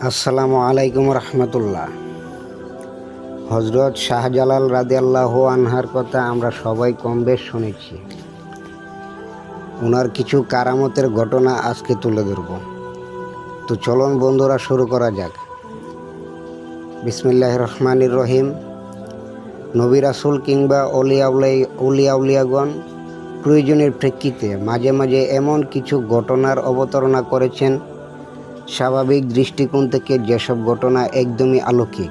আসসালামু আলাইকুম রহমতুল্লাহ। হজরত শাহজালাল রাদিয়াল্লাহ আনহার কথা আমরা সবাই কম বেশ শুনেছি। ওনার কিছু কারামতের ঘটনা আজকে তুলে ধরব। তো চলন বন্ধুরা, শুরু করা যাক। বিসমিল্লাহ রহমানির রহিম। নবী রাসুল কিংবা অলিয়াউলাই উলিয়াউলিয়াগণ প্রয়োজনের প্রেক্ষিতে মাঝে মাঝে এমন কিছু ঘটনার অবতারণা করেছেন স্বাভাবিক দৃষ্টিকোণ থেকে যেসব ঘটনা একদমই আলৌকিক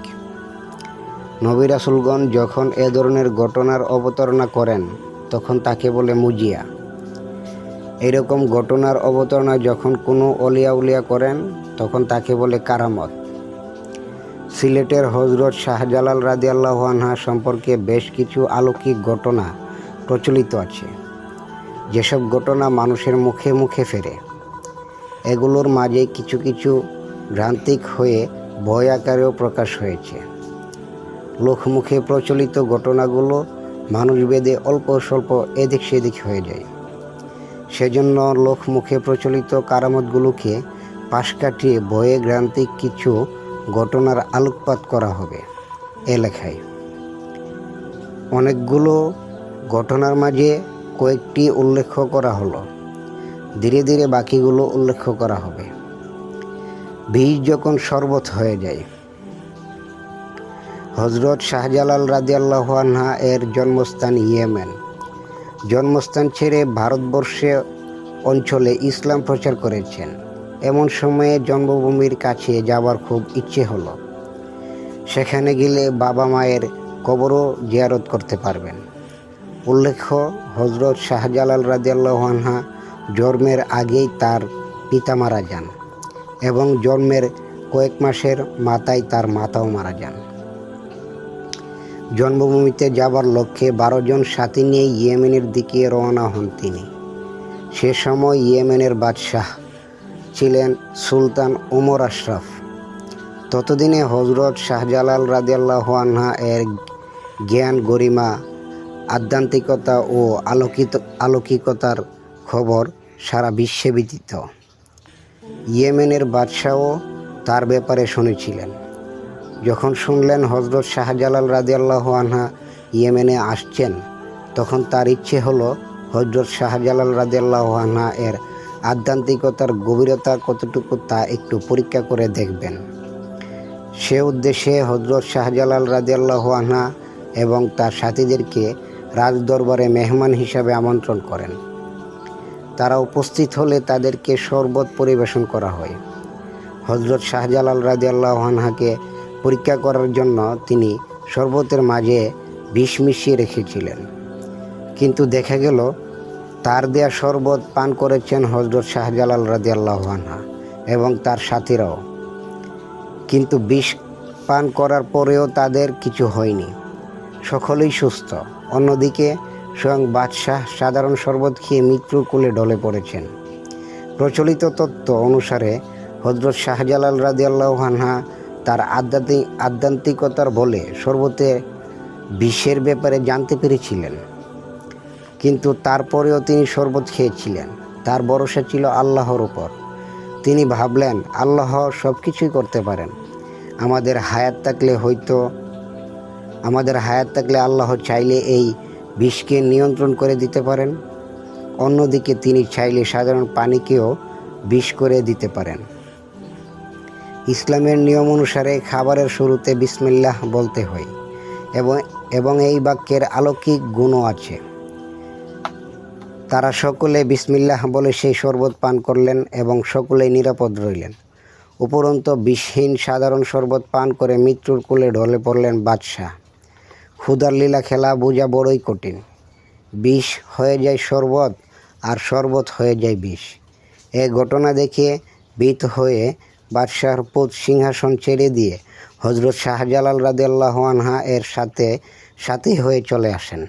নবী রাসুলগণ যখন এ ধরনের ঘটনার অবতারণা করেন, তখন তাকে বলে মুজিয়া। এরকম ঘটনার অবতারণা যখন কোনো অলিয়া উলিয়া করেন, তখন তাকে বলে কারামত। সিলেটের হজরত শাহজালাল আনহা সম্পর্কে বেশ কিছু আলৌকিক ঘটনা প্রচলিত আছে। যেসব ঘটনা মানুষের মুখে মুখে ফেরে। এগুলোর মাঝে কিছু কিছু ভ্রান্তিক হয়ে ভয় আকারেও প্রকাশ হয়েছে। লোকমুখে প্রচলিত ঘটনাগুলো মানুষ বেদে অল্প স্বল্প এদিক সেদিক হয়ে যায়। সেজন্য লোকমুখে প্রচলিত কারামতগুলোকে পাশ কাটিয়ে ভয়ে গ্রান্তিক কিছু ঘটনার আলোকপাত করা হবে এ লেখায়। অনেকগুলো ঘটনার মাঝে কয়েকটি উল্লেখ করা হলো। ধীরে ধীরে বাকিগুলো উল্লেখ করা হবে। বীজ যখন শরবত হয়ে যায় হজরত শাহজালাল রাজিয়াল্লাহ আনহা এর জন্মস্থান ইয়েমেন। জন্মস্থান ছেড়ে ভারতবর্ষে অঞ্চলে ইসলাম প্রচার করেছেন। এমন সময়ে জন্মভূমির কাছে যাওয়ার খুব ইচ্ছে হলো। সেখানে গেলে বাবা মায়ের কবরও জিয়ারত করতে পারবেন। উল্লেখ্য হজরত শাহজালাল রাজিয়াল্লাহ আনহা জন্মের আগেই তার পিতা মারা যান এবং জন্মের কয়েক মাসের মাথায় তার মাতাও মারা যান। জন্মভূমিতে যাবার লক্ষ্যে বারো জন সাথী নিয়ে ইয়েমেনের দিকে রওনা হন তিনি। সে সময় ইয়েমেনের বাদশাহ ছিলেন সুলতান উমর আশরাফ। ততদিনে হজরত শাহজালাল রাদিয়াল্লাহু আনহা এর জ্ঞান গরিমা, আধ্যাত্মিকতা ও আলোকিত, আলৌকিকতার খবর সারা বিশ্বে বিদিত ইয়েমেনের বাদশাহও তার ব্যাপারে শুনেছিলেন। যখন শুনলেন হজরত শাহজালাল রাদিয়াল্লাহু আনহা ইয়েমেনে আসছেন, তখন তার ইচ্ছে হলো হজরত শাহজালাল রাদিয়াল্লাহু আনহা এর আধ্যাত্মিকতার গভীরতা কতটুকু তা একটু পরীক্ষা করে দেখবেন। সে উদ্দেশ্যে হজরত শাহজালাল রাদিয়াল্লাহু আনহা এবং তার সাথীদেরকে রাজদরবারে মেহমান হিসাবে আমন্ত্রণ করেন। তারা উপস্থিত হলে তাদেরকে শরবত পরিবেশন করা হয়। হজরত শাহজালাল রাজিয়াল্লাহ আনহাকে পরীক্ষা করার জন্য তিনি শরবতের মাঝে বিষ মিশিয়ে রেখেছিলেন। কিন্তু দেখা গেল, তার দেয়া শরবত পান করেছেন হজরত শাহজালাল রাজিয়াল্লাহ আনহা এবং তার সাথীরাও। কিন্তু বিষ পান করার পরেও তাদের কিছু হয়নি। সকলেই সুস্থ। অন্যদিকে স্বয়ং বাদশাহ সাধারণ শরবত খেয়ে মৃত্যুর কোলে ঢলে পড়েছেন। প্রচলিত তত্ত্ব অনুসারে হজরত শাহজালাল রাজিয়াল্লাহ আনহা তার আধ্যাত্মিক আধ্যাত্মিকতার বলে শরবতে বিষের ব্যাপারে জানতে পেরেছিলেন। কিন্তু তারপরেও তিনি শরবত খেয়েছিলেন। তার ভরসা ছিল আল্লাহর উপর। তিনি ভাবলেন, আল্লাহ সব কিছুই করতে পারেন। আমাদের হায়াত থাকলে হয়তো, আমাদের হায়াত থাকলে আল্লাহ চাইলে এই বিষকে নিয়ন্ত্রণ করে দিতে পারেন। অন্যদিকে তিনি চাইলে সাধারণ পানিকেও বিষ করে দিতে পারেন। ইসলামের নিয়ম অনুসারে খাবারের শুরুতে বিসমিল্লাহ বলতে হয় এবং এবং এই বাক্যের আলৌকিক গুণও আছে। তারা সকলে বিসমিল্লাহ বলে সেই শরবত পান করলেন এবং সকলেই নিরাপদ রইলেন। উপরন্ত বিষহীন সাধারণ শরবত পান করে মৃত্যুর কোলে ঢলে পড়লেন বাদশাহ। ক্ষুদার লীলা খেলা বোঝা বড়ই কঠিন। বিষ হয়ে যায় শরবত আর শরবত হয়ে যায় বিষ। এ ঘটনা দেখে বিত হয়ে বাদশাহর পুত সিংহাসন ছেড়ে দিয়ে হজরত শাহজালাল রাদিয়াল্লাহু আনহা এর সাথে সাথী হয়ে চলে আসেন।